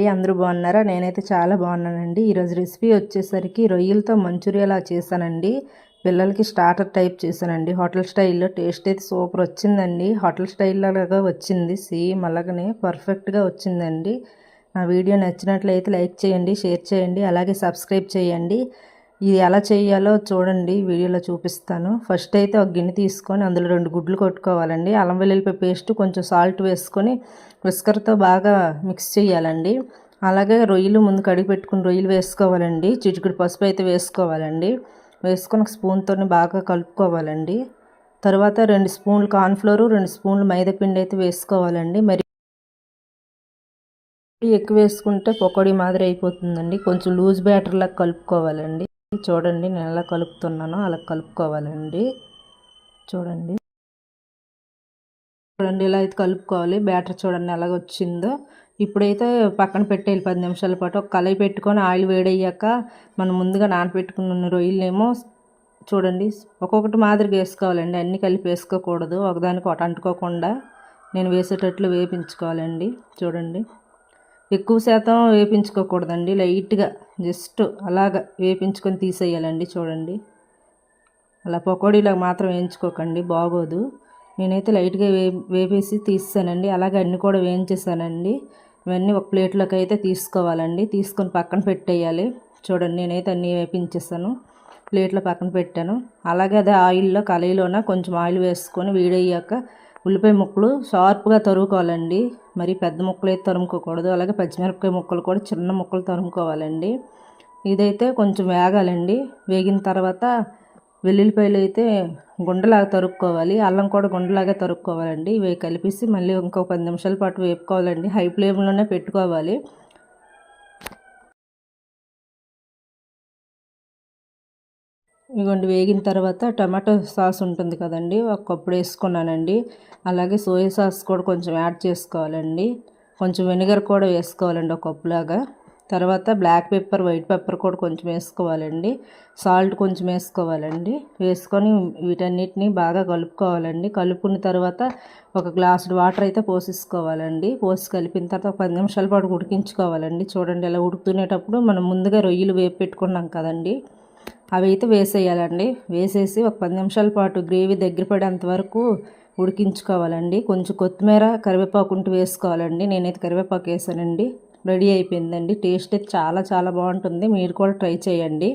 అండి అందరూ బాగున్నారా? నేనైతే చాలా బాగున్నానండి. ఈరోజు రెసిపీ వచ్చేసరికి రొయ్యలతో మంచూరియాలా చేశానండి. పిల్లలకి స్టార్టర్ టైప్ చేశానండి. హోటల్ స్టైల్లో టేస్ట్ అయితే సూపర్ వచ్చిందండి. హోటల్ స్టైల్లాగా వచ్చింది. సేమ్ అలాగనే పర్ఫెక్ట్గా వచ్చిందండి. నా వీడియో నచ్చినట్లయితే లైక్ చేయండి షేర్ చేయండి అలాగే సబ్స్క్రైబ్ చేయండి. ఇది ఎలా చేయాలో చూడండి వీడియోలో చూపిస్తాను. ఫస్ట్ అయితే ఒక గిన్నె తీసుకొని అందులో రెండు గుడ్లు కొట్టుకోవాలండి. అల్లం వెల్లుల్లిపాయ పేస్ట్ కొంచెం సాల్ట్ వేసుకొని విస్కర్తో బాగా మిక్స్ చేయాలండి. అలాగే రొయ్యలు ముందు కడిగి పెట్టుకుని రొయ్యలు వేసుకోవాలండి. చిటికుడు పసుపు అయితే వేసుకోవాలండి. వేసుకొని ఒక స్పూన్తో బాగా కలుపుకోవాలండి. తర్వాత రెండు స్పూన్లు కార్న్ఫ్లోరు రెండు స్పూన్లు మైదాపిండి అయితే వేసుకోవాలండి. మరి ఎక్కువ వేసుకుంటే పకోడీ మాదిరి అయిపోతుందండి. కొంచెం లూజ్ బ్యాటర్లా కలుపుకోవాలండి. చూడండి నేను ఎలా కలుపుతున్నానో అలా కలుపుకోవాలండి. చూడండి. చూడండి ఇలా అయితే కలుపుకోవాలి. బ్యాటర్ చూడండి ఎలాగ వచ్చిందో. ఇప్పుడైతే పక్కన పెట్టేయాలి పది నిమిషాల పాటు. ఒక కలయి పెట్టుకొని ఆయిల్ వేడయ్యాక మనం ముందుగా నానపెట్టుకున్న రొయ్యలేమో చూడండి ఒక్కొక్కటి మాదిరిగా వేసుకోవాలండి. అన్నీ కలిపి వేసుకోకూడదు. ఒకదానికి ఒకటి అంటుకోకుండా నేను వేసేటట్లు వేపించుకోవాలండి. చూడండి. ఎక్కువ శాతం వేపించుకోకూడదండి. లైట్గా జస్ట్ అలాగ వేపించుకొని తీసేయాలండి చూడండి. అలా పకోడీలాగా మాత్రం వేయించుకోకండి బాగోదు. నేనైతే లైట్గా వే వేపేసి తీసానండి అలాగే అన్నీ కూడా వేయించేసానండి. ఇవన్నీ ఒక ప్లేట్లోకి అయితే తీసుకోవాలండి. తీసుకొని పక్కన పెట్టేయాలి. చూడండి నేనైతే అన్నీ వేపించేసాను. ప్లేట్లో పక్కన పెట్టాను. అలాగే అదే ఆయిల్లో కళాయిలోన కొంచెం ఆయిల్ వేసుకొని వేడయ్యాక ఉల్లిపాయ ముక్కలు షార్ప్గా తరుముకోవాలండి మరి పెద్ద ముక్కలు అయితే తరుముకోకూడదు. అలాగే పచ్చిమిరపకాయ ముక్కలు కూడా చిన్న ముక్కలు తరుముకోవాలండి. ఇదైతే కొంచెం వేగాలండి. వేగిన తర్వాత వెల్లుల్లిపాయలు అయితే గుండెలాగా తరుక్కోవాలి. అల్లం కూడా గుండెలాగా తరుక్కోవాలండి. ఇవి కలిపేసి మళ్ళీ ఇంకొక పది నిమిషాల పాటు వేపుకోవాలండి. హై ఫ్లేమ్లోనే పెట్టుకోవాలి. ఇదిగోండి వేగిన తర్వాత టమాటో సాస్ ఉంటుంది కదండి ఒక కప్పుడు వేసుకున్నానండి. అలాగే సోయా సాస్ కూడా కొంచెం యాడ్ చేసుకోవాలండి. కొంచెం వెనిగర్ కూడా వేసుకోవాలండి ఒక కప్పులాగా తర్వాత బ్లాక్ పెప్పర్ వైట్ పెప్పర్ కూడా కొంచెం వేసుకోవాలండి. సాల్ట్ కొంచెం వేసుకోవాలండి. వేసుకొని వీటన్నిటిని బాగా కలుపుకోవాలండి. కలుపుకున్న తర్వాత ఒక గ్లాసు వాటర్ అయితే పోసేసుకోవాలండి. పోసి కలిపిన తర్వాత ఒక పది నిమిషాల పాటు ఉడికించుకోవాలండి. చూడండి ఇలా ఉడుకుతునేటప్పుడు మనం ముందుగా రొయ్యలు వేపు పెట్టుకున్నాం కదండి. అవి అయితే వేసేయాలండి. వేసేసి ఒక పది నిమిషాల పాటు గ్రేవీ దగ్గర పడేంత వరకు ఉడికించుకోవాలండి. కొంచెం కొత్తిమీర కరివేపాకు ఉంటూ వేసుకోవాలండి. నేనైతే కరివేపాకు వేసానండి. రెడీ అయిపోయిందండి. టేస్ట్ అయితే చాలా చాలా బాగుంటుంది. మీరు కూడా ట్రై చేయండి.